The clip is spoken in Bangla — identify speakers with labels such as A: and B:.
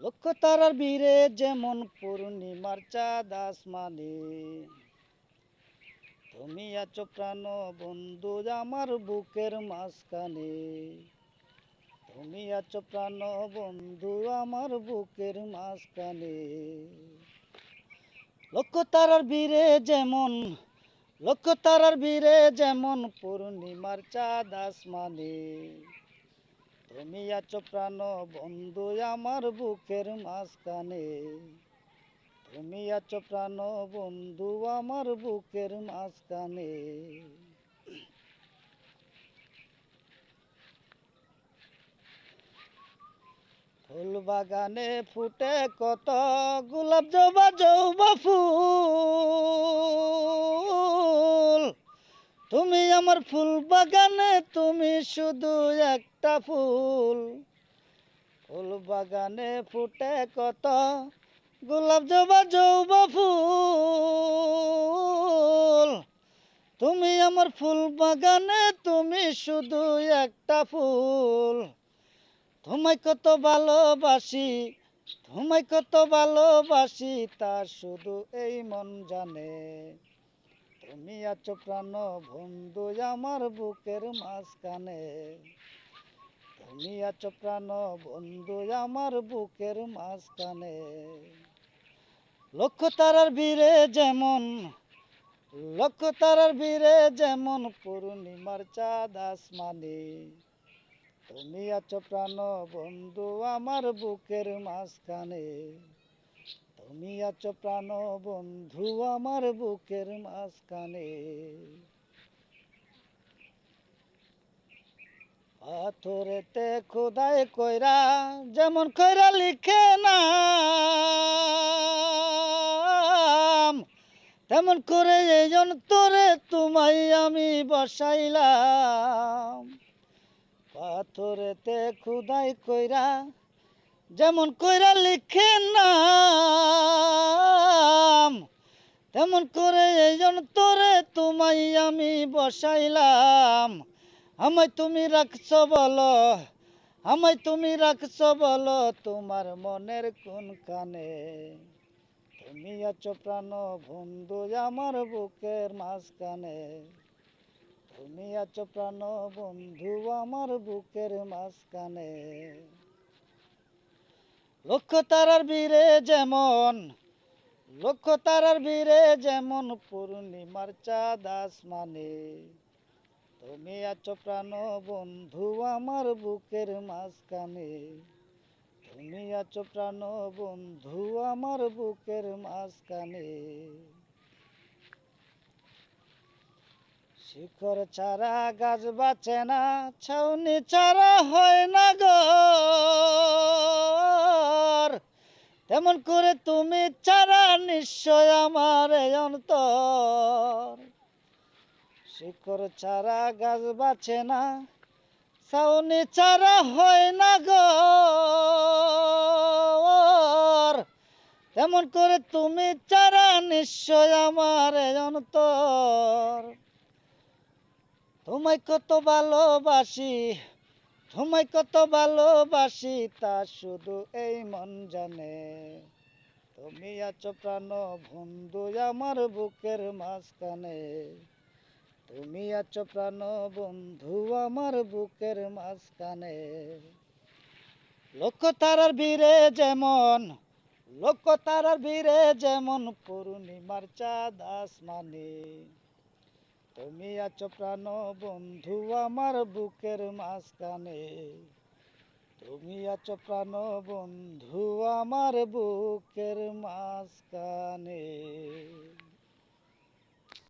A: লক্ষ তারার বীরে যেমন পূর্ণিমার চাঁদ আসমানে। তুমি আছো প্রাণ বন্ধু আমার বুকের মাঝখানে। তুমি আছো প্রাণ বন্ধু আমার বুকের মাঝখানে। লক্ষ তারার বীরে যেমন লক্ষ তারার বীরে যেমন পূর্ণিমার চাঁদ আসমানে। তুমি আছো প্রাণ বন্ধু আমার বুকের মাঝখানে। তুমি আছো প্রাণ বন্ধু আমার বুকের মাঝখানে। ফুল বাগানে ফুটে কত গোলাপ জবা আমার ফুল বাগানে তুমি শুধু একটা ফুল। ফুল বাগানে ফুটে কত গোলাপ জবা জবা ফুল। তুমি আমার ফুল বাগানে তুমি শুধু একটা ফুল। তোমায় কত ভালোবাসি, তোমায় কত ভালোবাসি তা শুধু এই মন জানে। তুমি আছো প্রাণ বন্ধু আমার বুকের মাঝখানে। তুমি আছো প্রাণ বন্ধু আমার বুকের মাঝখানে। লক্ষ তারার বীরে যেমন লক্ষ তারার বীরে যেমন পূর্ণিমার চাঁদ আসমানে। তুমি আছো প্রাণ বন্ধু আমার বুকের মাঝখানে। তুমি আছো প্রাণ বন্ধু আমার বুকের মাঝখানে। পাথরেতে খোদাই কইরা যেমন কইরা লিখে না তেমন করে এই তোরে তোমায় আমি বসাইলাম। পাথরেতে খুদাই কইরা যেমন কইরা লিখে নাম, তেমন করে এই তোরে তোমায় আমি বসাইলাম। আমায় তুমি রাখছো বলো, আমায় তুমি রাখছো বলো তোমার মনের কোন কানে। তুমি আছো প্রাণ বন্ধু আমার বুকের মাঝখানে। তুমি আছো প্রাণ বন্ধু আমার বুকের মাঝখানে। লক্ষ তারার বীরে যেমন লক্ষ তারার বীরে যেমন পূর্ণিমার চাঁদ আসমানে, তুমি আছো প্রাণ বন্ধু আমার বুকের মাঝখানে, তুমি আছো প্রাণ বন্ধু আমার বুকের মাঝখানে। শিখর ছাড়া গাছ বাঁচে না, ছাউনি ছাড়া হয় না গর তেমন করে তুমি ছাড়া নিশ্চয় আমার অন্তর। শিখর ছাড়া গাছ বাঁচে না, ছাউনি ছাড়া হয় না গর তেমন করে তুমি ছাড়া নিশ্চয় আমার অন্তর। তোমায় কত ভালোবাসি, তোমায় কত ভালোবাসি, তা শুধু এই মন জানে। তুমি আছো প্রাণ বন্ধু আমার বুকের মাঝখানে। তুমি আছো প্রাণ বন্ধু আমার বুকের মাঝখানে। লক্ষ তারার বীরে যেমন লক্ষ তারার বীরে যেমন, পূর্ণিমার চাঁদ আসমানে। তুমি আছো প্রাণ বন্ধু আমার বুকের মাঝখানে। তুমি আছো প্রাণ বন্ধু আমার বুকের মাঝখানে।